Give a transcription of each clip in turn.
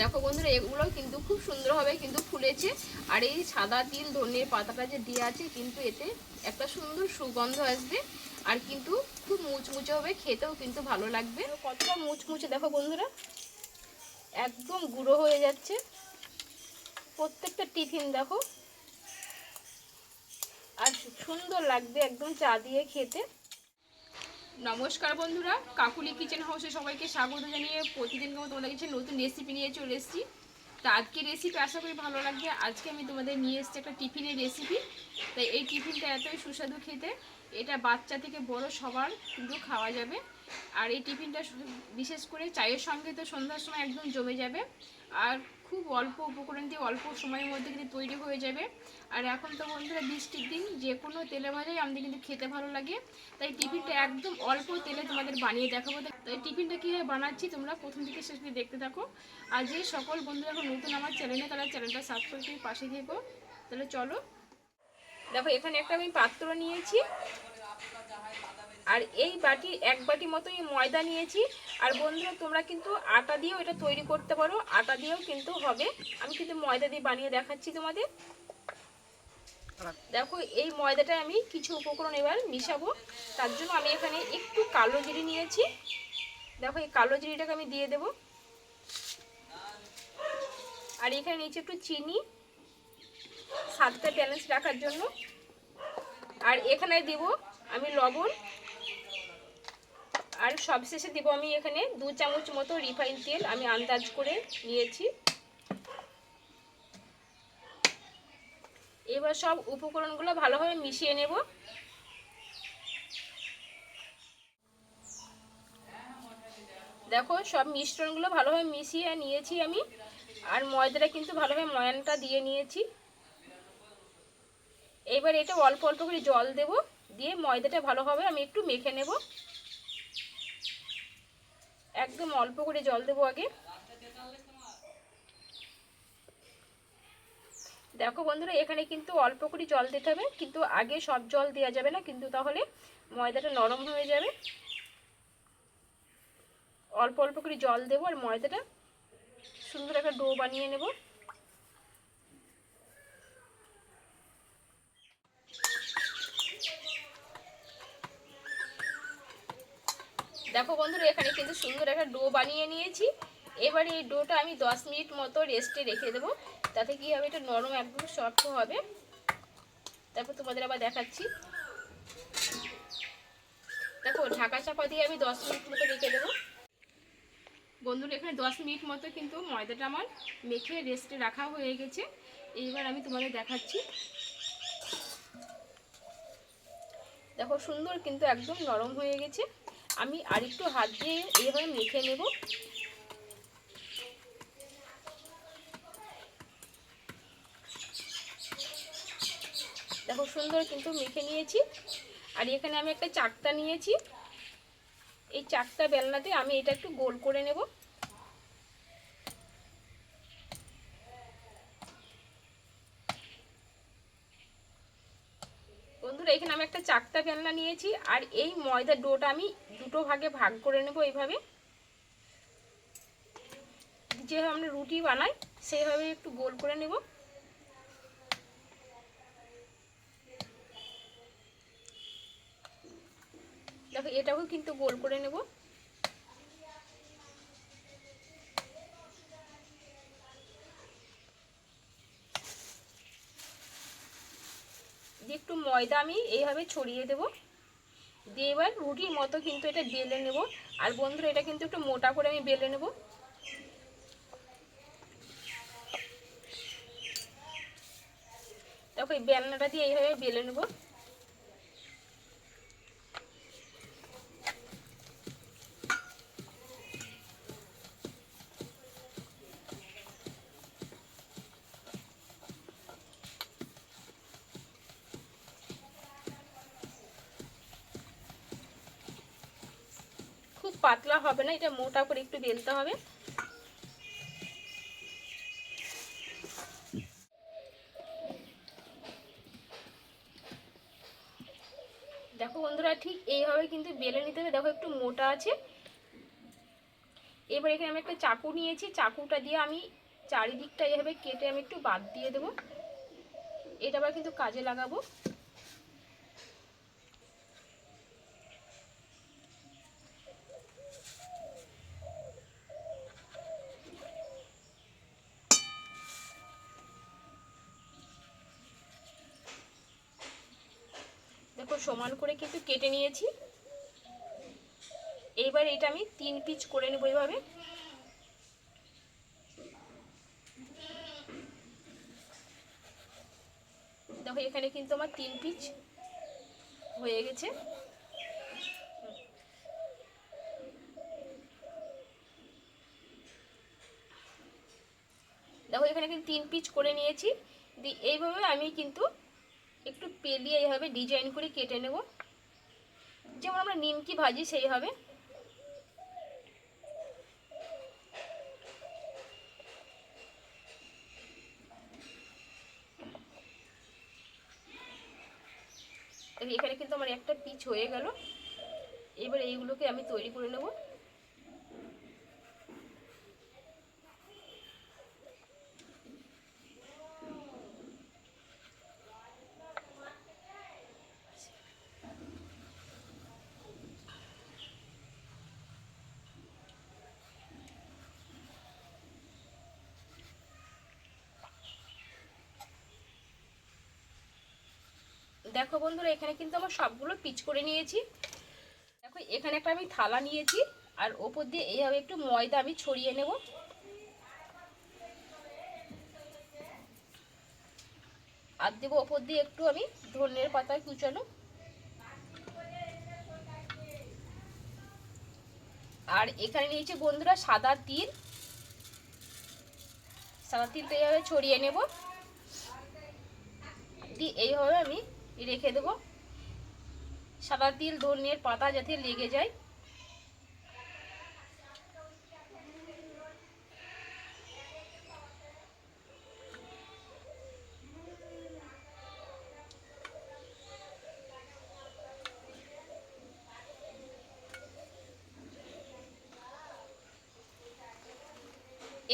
দেখো বন্ধুরা, এগুলো কিন্তু খুব সুন্দর হবে কিন্তু ফুলেছে। আর এই সাদা তিল ধনের পাতাটা যে দেওয়া আছে, কিন্তু এতে একটা সুন্দর সুগন্ধ আসবে। আর কিন্তু খুব মুচমুচে হবে, খেতেও কিন্তু ভালো লাগবে। কতটা মুচমুচে, দেখো বন্ধুরা, একদম গুঁড়ো হয়ে যাচ্ছে। প্রত্যেকটা টিফিন, দেখো। আর সুন্দর লাগবে একদম চা দিয়ে খেতে। নমস্কার বন্ধুরা, কাকুলি কিচেন হাউসে সবাইকে স্বাগত জানিয়ে প্রতিদিন মতো তোমাদের কাছে নতুন রেসিপি নিয়ে চলে এসেছি। তা আজকে রেসিপি আশা করি ভালো লাগবে। আজকে আমি তোমাদের নিয়ে এসেছি একটা টিফিনের রেসিপি তাই এই টিফিনটা এতই সুস্বাদু খেতে, এটা বাচ্চা থেকে বড় সবার কিন্তু খাওয়া যাবে। আর এই টিফিনটা বিশেষ করে চায়ের সঙ্গে তো সন্ধ্যার সময় একদম জমে যাবে। আর খুব অল্প উপকরণ দিয়ে অল্প সময়ের মধ্যে কিন্তু তৈরি হয়ে যাবে। আর এখন তো বন্ধুরা বৃষ্টির দিন, যে কোনো তেলে ভাজাই আমাদের কিন্তু খেতে ভালো লাগে। তাই টিফিনটা একদম অল্প তেলে তোমাদের বানিয়ে দেখাবো। তাই টিফিনটা কীভাবে বানাচ্ছি তোমরা প্রথম থেকে শেষ থেকে দেখতে থাকো। আর যে সকল বন্ধুরা এখন নতুন আমার চ্যানেলে তারা চ্যানেলটা সাবস্ক্রাইব করে পাশে থেকো। তাহলে চলো। দেখো, এখানে একটা আমি পাত্র নিয়েছি। আর এই বাটি, এক বাটি মতোই ময়দা নিয়েছি। আর বন্ধুরা, তোমরা কিন্তু আটা দিয়েও এটা তৈরি করতে পারো। আটা দিয়েও কিন্তু হবে। আমি কিন্তু ময়দা দিয়ে বানিয়ে দেখাচ্ছি তোমাদের। দেখো, এই ময়দাটা আমি কিছু উপকরণ এবার মিশাবো। তার জন্য আমি এখানে একটু কালো জিরি নিয়েছি। দেখো, এই কালো জিরিটাকে আমি দিয়ে দেব। আর এখানে নিচে একটু চিনি, স্বাদটা ব্যালেন্স রাখার জন্য। আর এখানে দিব আমি লবণ। আর সবশেষে দেবো আমি এখানে দু চামচ মতো রিফাইন তেল আমি আন্দাজ করে নিয়েছি। এবার সব উপকরণগুলো ভালোভাবে মিশিয়ে নেব। দেখো, সব মিশ্রণগুলো ভালোভাবে মিশিয়ে নিয়েছি আমি, আর ময়দাটা কিন্তু ভালোভাবে ময়ানটা দিয়ে নিয়েছি। এবার এটা অল্প অল্প করে জল দেব, দিয়ে ময়দাটা ভালোভাবে আমি একটু মেখে নেব। একদম অল্প করে জল দেবো আগে। দেখো বন্ধুরা, এখানে কিন্তু অল্প করে জল দিতে হবে, কিন্তু আগে সব জল দেওয়া যাবে না, কিন্তু তাহলে ময়দাটা নরম হয়ে যাবে। অল্প অল্প করে জল দেবো আর ময়দাটা সুন্দর একটা ডো বানিয়ে নেব। দেখো বন্ধুরা, এখানে কিন্তু সুন্দর একটা ডো বানিয়ে নিয়েছি। এবার এই ডোটা আমি দশ মিনিট মতো রেস্টে রেখে দেবো। তাতে কি হবে এটা নরম একদম সফট হবে। তারপর তোমাদের আবার দেখাচ্ছি। দেখো, ঢাকা চাপা দিয়ে আমি দশ মিনিট মতো রেখে দেবো। বন্ধুরা, এখানে দশ মিনিট মতো কিন্তু ময়দাটা আমার মেখে রেস্টে রাখা হয়ে গেছে। এইবার আমি তোমাদের দেখাচ্ছি। দেখো, সুন্দর কিন্তু একদম নরম হয়ে গেছে। আমি আর একটু হাত দিয়ে এইভাবে মেখে নেব। দেখো সুন্দর কিন্তু মেখে নিয়েছি। আর এখানে আমি একটা চাকটা নিয়েছি। এই চাকটা বেলনাতে আমি এটা একটু গোল করে নেব বন্ধুরা এখানে আমি একটা নিয়েছি, আর এই ময়দার ডোটা আমি দুটো ভাগে ভাগ করে নেব এইভাবে। যেভাবে আমরা রুটি বানাই, সেইভাবে একটু গোল করে নেব। দেখো, এটাকেও কিন্তু গোল করে নেব দিয়ে একটু ময়দা আমি এইভাবে ছড়িয়ে দেব। দিয়ে এবার রুটির মতো কিন্তু এটা বেলে নেব। আর বন্ধুরা, এটা কিন্তু একটু মোটা করে আমি বেলে নেব। দেখো, এই বেলনাটা দিয়ে এইভাবে বেলে নেব। পাতলা হবে না, এটা মোটা করে একটু বেলতে হবে। দেখো বন্ধুরা, ঠিক এইভাবে কিন্তু বেলে নিতে হবে। দেখো একটু মোটা আছে। এবার এখানে আমি একটা চাকু নিয়েছি। চাকুটা দিয়ে আমি চারিদিকটা এভাবে কেটে আমি একটু বাদ দিয়ে দেবো। এটা আবার কিন্তু কাজে লাগাবো দেখো সমান করে কিন্তু কেটে নিয়েছি। এইবার এটা আমি তিন পিচ করে নেব এইভাবে দেখো, এখানে কিন্তু আমার তিন পিচ হয়ে গেছে। দেখো, এখানে কিন্তু তিন পিচ করে নিয়েছি। এইভাবে আমি কিন্তু একটু পেলিয়ে এইভাবে ডিজাইন করে কেটে নেব। যেমন আমরা নিমকি ভাজি, সেইভাবে। এখানে কিন্তু আমার একটা পিচ হয়ে গেল। এবার এইগুলোকে আমি তৈরি করে নেব। দেখো বন্ধুরা, এখানে কিন্তু আমার সবগুলো পিচ করে নিয়েছি। দেখো, এখানে একটা আমি থালা নিয়েছি, আর ওপর দিয়ে এইভাবে একটু ময়দা আমি ছড়িয়ে নেব। আর দেবো ওপর দিয়ে একটু আমি ধনের পাতায় কুচানো। আর এখানে নিয়েছি বন্ধুরা, সাদা তিল। সাদা তিলটা এইভাবে ছড়িয়ে নেব। দিয়ে এইভাবে আমি রেখে দেবো। সাদা তিল ধনের পাতা যাতে লেগে যায়।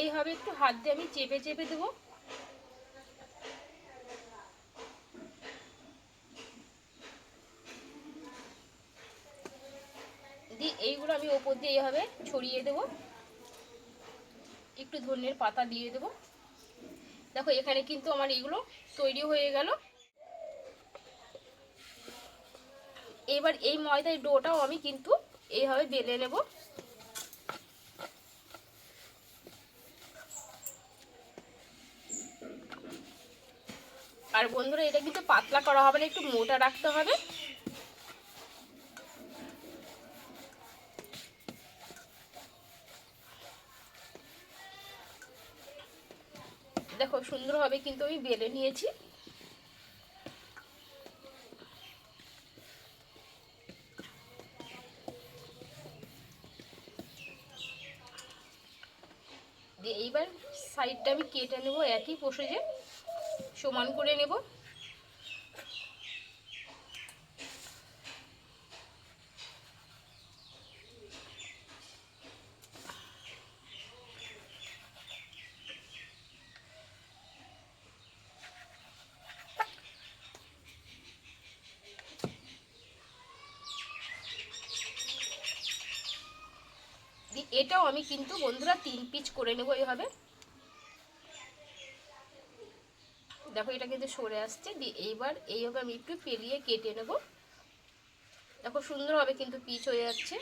এইভাবে একটু হাত দিয়ে আমি চেপে চেপে দেবো দিয়ে এইগুলো আমি ওপর দিয়ে এইভাবে ছড়িয়ে দেব। একটু ধনের পাতা দিয়ে দেব। দেখো, এখানে কিন্তু আমার এইগুলো তৈরি হয়ে গেল। এবার এই ময়দার ডোটাও আমি কিন্তু এইভাবে বেলে নেব। আর বন্ধুরা, এটা কিন্তু পাতলা করা হবে না, একটু মোটা রাখতে হবে। দেখো সুন্দরভাবে কিন্তু আমি বেলে নিয়েছি। এইবার সাইডটা আমি কেটে নেব একই প্রসেজে সমান করে নেব। এটাও আমি কিন্তু বন্ধুরা তিন পিচ করে নেব এইভাবে দেখো, এটা কিন্তু সরে আসছে। দিয়ে এইবার এইভাবে আমি একটু ফেলিয়ে কেটে নেব। দেখো, সুন্দরভাবে কিন্তু পিচ হয়ে যাচ্ছে।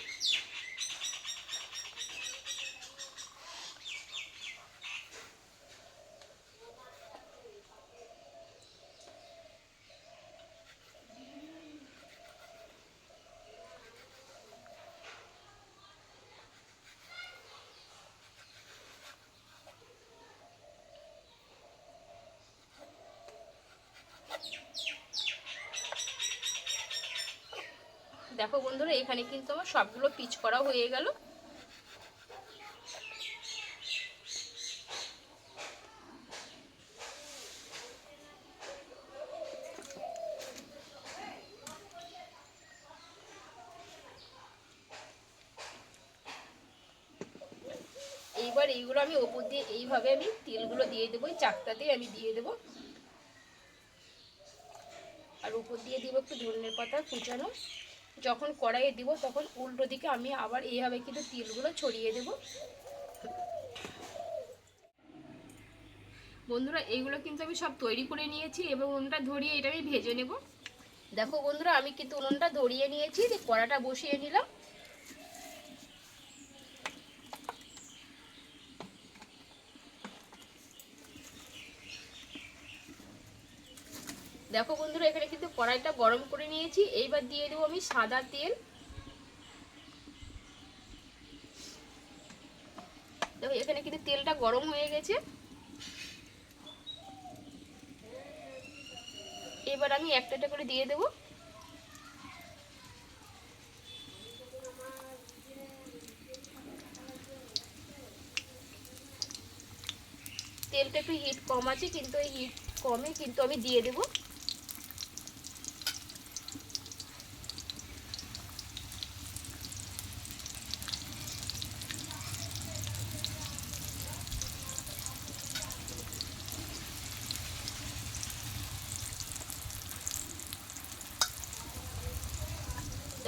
দেখো বন্ধুরা, এখানে কিন্তু আমার সবগুলো পিচ করা হয়ে গেল। এইবার এইগুলো আমি ওপর দিয়ে এইভাবে আমি তেলগুলো দিয়ে দেবো, এই দিয়ে আমি দিয়ে দেবো। আর উপর দিয়ে দিব একটু ধনের পাতা কুচানো। যখন কড়াইয়ে দিব, তখন উল্টো দিকে আমি আবার এইভাবে কিন্তু তিলগুলো ছড়িয়ে দেব। বন্ধুরা, এইগুলো কিন্তু আমি সব তৈরি করে নিয়েছি এবং উনটা ধরিয়ে এটা আমি ভেজে নেব। দেখো বন্ধুরা, আমি কিন্তু উনুনটা ধরিয়ে নিয়েছি, যে কড়াটা বসিয়ে নিলাম দেখো বন্ধুরা এখানে কিন্তু কড়াইটা গরম করে নিয়েছি। এইবার দিয়ে দেবো আমি সাদা তেল। দেখো, এখানে কিন্তু তেলটা গরম হয়ে গেছে। এবার আমি একটা করে দিয়ে দেবো। তেলটা একটু হিট কম আছে, কিন্তু এই হিট কমে কিন্তু আমি দিয়ে দেবো।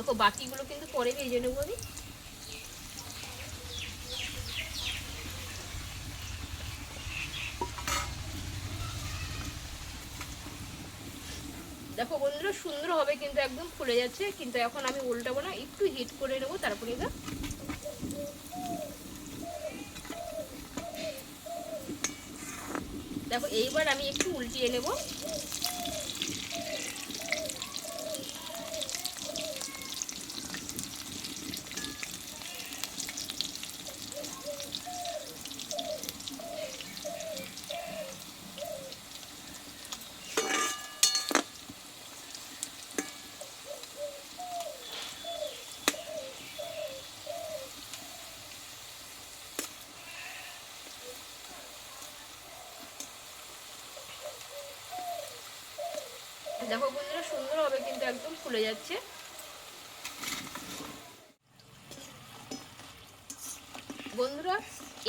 দেখো, বাকিগুলো কিন্তু পরে ভেজে নেব আমি। দেখো বন্ধুরা, সুন্দর হবে কিন্তু একদম ফুলে যাচ্ছে, কিন্তু এখন আমি উল্টাবো না, একটু হিট করে নেব, তারপরে এটা দেখো, এইবার আমি একটু উল্টিয়ে নেব। দেখো বন্ধুরা সুন্দর হবে কিন্তু একদম ফুলে যাচ্ছে। বন্ধুরা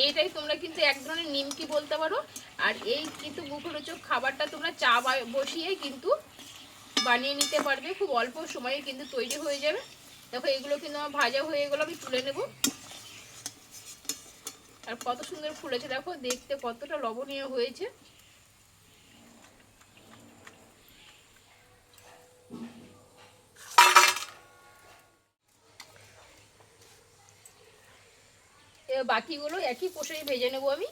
এইটাই তোমরা কিন্তু এক ধরনের নিমকি বলতে পারো। আর এই কিন্তু মুখরোচক খাবারটা তোমরা চা বসিয়ে কিন্তু বানিয়ে নিতে পারবে। খুব অল্প সময়ে কিন্তু তৈরি হয়ে যাবে। দেখো, এগুলো কিন্তু আমার ভাজা হয়ে গেলো, আমি তুলে নেব। আর কত সুন্দর ফুলেছে, দেখো, দেখতে কতটা লবণীয় হয়েছে। বাকিগুলো একই কষাই ভেজে নেব আমি।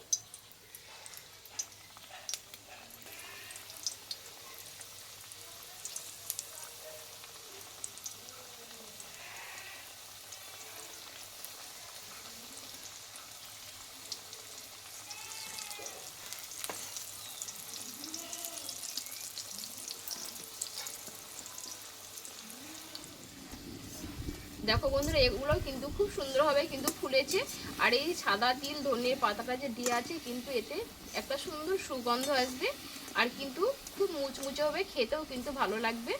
দেখো বন্ধুরা, এগুলো কিন্তু খুব সুন্দরভাবে কিন্তু ফুলেছে। আর এই সাদা তিল ধনের পাতাটা যে দিয়ে আছে, কিন্তু এতে একটা সুন্দর সুগন্ধ আসবে। আর কিন্তু খুব মুচমুচে হবে খেতেও কিন্তু ভালো লাগবে।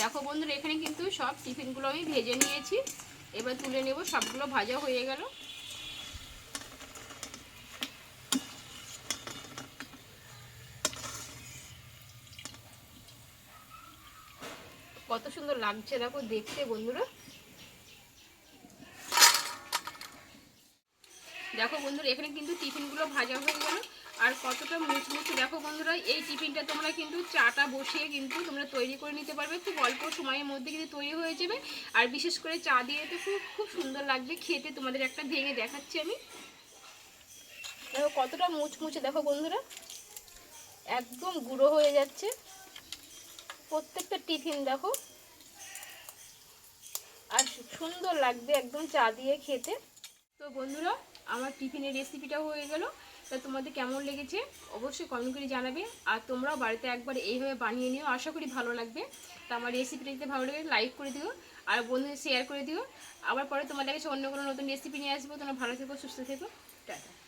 দেখো বন্ধুরা, এখানে কিন্তু সব টিফিনগুলো আমি ভেজে নিয়েছি। এবার তুলে নেব, সবগুলো ভাজা হয়ে গেল। কত সুন্দর লাগছে দেখো, দেখতে বন্ধুরা। দেখো বন্ধুরা, এখানে কিন্তু টিফিনগুলো ভাজা হয়ে গেল। আর কতটা মুচমুচে, দেখো বন্ধুরা, এই টিফিনটা তোমরা কিন্তু চাটা বসিয়ে কিন্তু তোমরা তৈরি করে নিতে পারবে। খুব অল্প সময়ের মধ্যে কিন্তু তৈরি হয়ে যাবে। আর বিশেষ করে চা দিয়ে তো খুব খুব সুন্দর লাগবে খেতে, তোমাদের একটা ভেঙে দেখাচ্ছি আমি। দেখো কতটা মুচমুচে, দেখো বন্ধুরা, একদম গুঁড়ো হয়ে যাচ্ছে। প্রত্যেকটা টিফিন দেখো। আর সুন্দর লাগবে একদম চা দিয়ে খেতে। তো বন্ধুরা, আমার টিফিনের রেসিপিটা হয়ে গেল। তা তোমাদের কেমন লেগেছে? অবশ্যই কমেন্ট করে জানাবে। আর তোমরাও বাড়িতে একবার এইভাবে বানিয়ে নিও। আশা করি ভালো লাগবে। তা আমার রেসিপিটা দেখতে ভালো লাগে লাইক করে দিও। আর বন্ধুদের শেয়ার করে দিও। আবার পরে তোমাদের কাছে অন্য কোনো নতুন রেসিপি নিয়ে আসব। তোমরা ভালো থেকো, সুস্থ থেকো। টাটা।